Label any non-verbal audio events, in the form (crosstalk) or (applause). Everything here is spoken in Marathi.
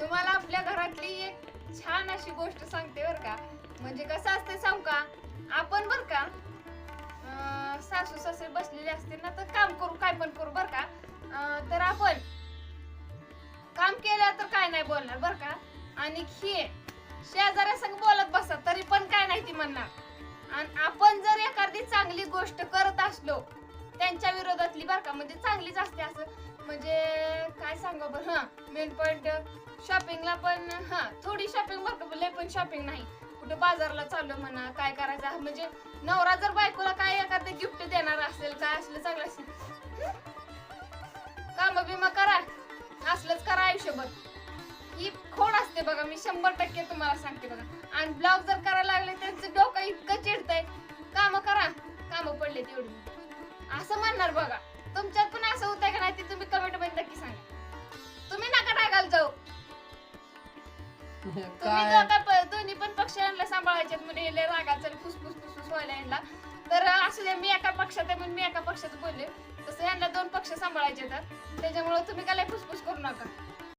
तुम्हाला आपल्या घरातली एक छान अशी गोष्ट सांगते बर का. म्हणजे कसं असते सांगू का? आपण बर का अं, सासू सासरे बसलेले असते ना तर काम करू काय पण करू बर का. अं, तर आपण काम केलं तर काय नाही बोलणार बर का. आणि हे शेजाऱ्या संग बोलत बसा तरी पण काय नाही ती म्हणणार. आणि आपण जर एखादी चांगली गोष्ट करत असलो त्यांच्या विरोधातली बर का म्हणजे चांगलीच असते असं. म्हणजे सांगा बरं. हा मेन पॉइंट शॉपिंगला पण हा थोडी शॉपिंग बरं लय पण शॉपिंग नाही. कुठे बाजारला चाललो म्हणा काय करायचं म्हणजे नवरा जर बायकोला काय एखादं गिफ्ट देणार असेल काय असलं चांगलं असेल. काम बिमा करा. असलंच करा आयुष्यभर. ही खोड असते बघा मी शंभर टक्के तुम्हाला सांगते बघा. आणि ब्लॉग जर करायला लागले त्यांचं डोकं इतकं चिडतंय. काम करा. काम पडले तेवढी असं म्हणणार बघा. तुमच्यात (laughs) तुम्ही काय? जो काय प- दोन्ही पण पक्षांना सांभाळायचे म्हणजे हे लय रागाचं आणि फुसफुस फुसफुस व्हायला यांना. तर असू दे मी एका पक्षात आहे म्हणून मी एका पक्षात बोलले. तसं यांना दोन पक्ष सांभाळायचे तर त्याच्यामुळे तुम्ही काय लय फुसफुस करू नका.